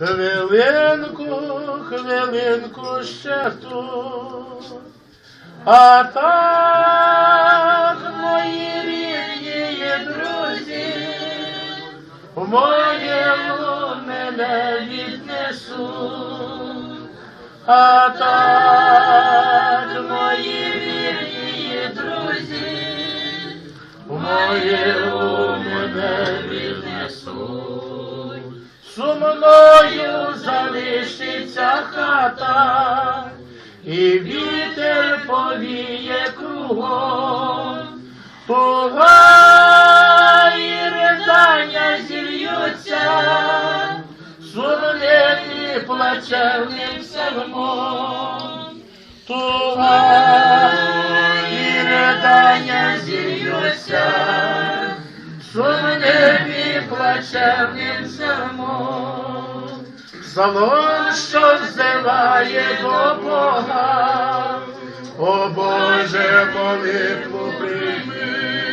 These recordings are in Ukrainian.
Хвилинку, хвилинку ще тут. А так, мої рідні друзі, в могилу мене віднесуть. А так, залишиться хата, і вітер повіє кругом, туга і ридання зільються, сумним плачевним севмом, туга і ридання зільються, і плачевним севмом. Псалом, що взиває до Бога, о Боже, молитву прийми,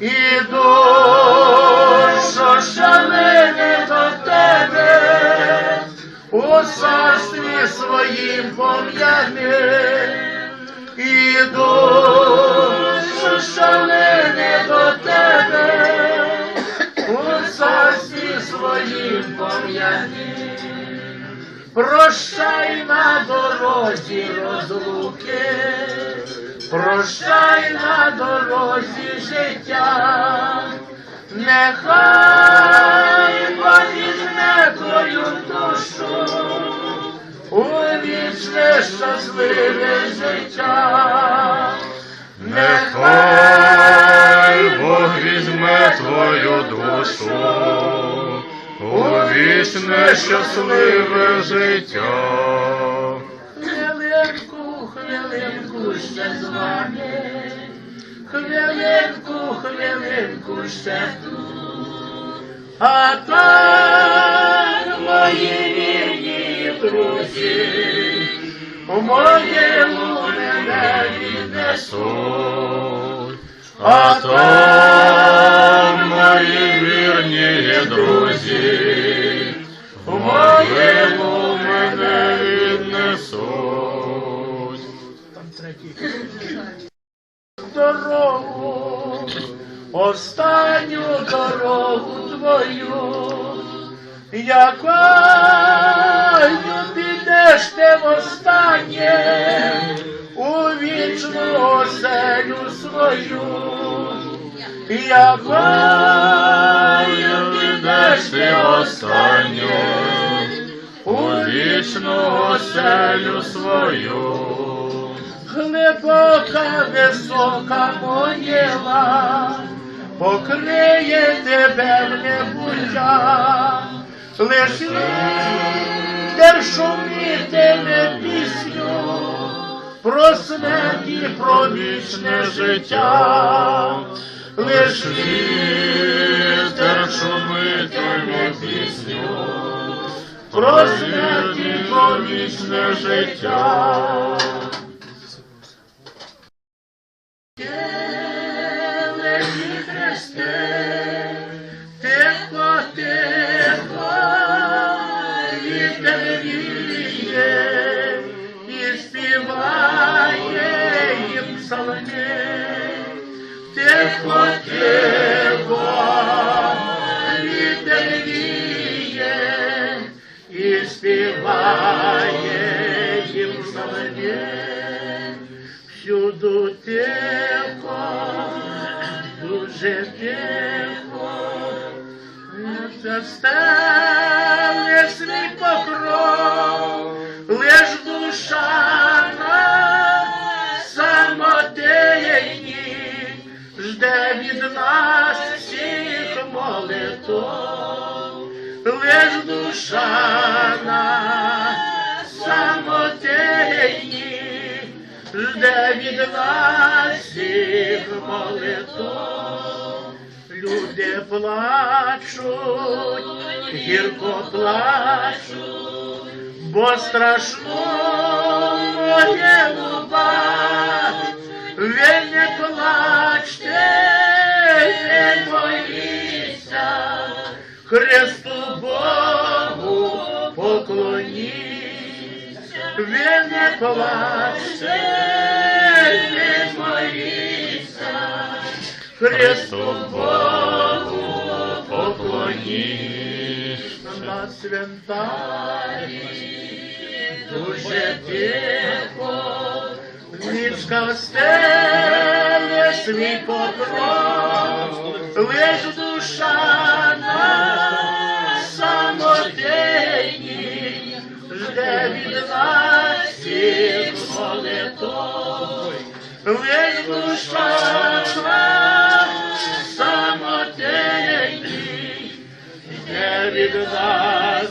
і душу шалине до тебе, у царстві своїм пом'яни, і душу шалине до тебе, у царстві своїм пом'яни. Прощай на дорозі розлуки, прощай на дорозі життя, нехай візьме твою душу у вічне щасливе життя. Нехай Бог візьме твою душу вічне щасливе життя. Хвилинку, хвилинку ще з вами, хвилинку, хвилинку ще тут. А так, мої вірні друзі, у могилу мене віднесуть. А там віднесуть. дорогу, останню дорогу твою, якою підеш ти востаннє у вічну оселю свою, якою підеш ти останнє вічну оселю свою. Глибока висока могила покриє тебе в небуття, лиш вітер шумітиме пісню про смерть і про вічне життя, лиш Вітер шумитиме пісню про смерть і про вічне життя. Співає їм псалми. Тихо, тихо, співає їм псалми. Всюду тихо, дуже тихо, застане свій покров, лиш душа на самотині жде від нас всіх молитов, лиш душа на самотині жде від нас всіх молитов. Люди плачуть, гірко плачуть, бо страшно могилу бать. Ви не плачте, не боїться, Христу Богу поклоніться, ви не плачте, не моліться, Христу Богу поклоніться. На святарі дуже тихо, нічка стеле свій покров, лиш душа душа на самотині, жде від нас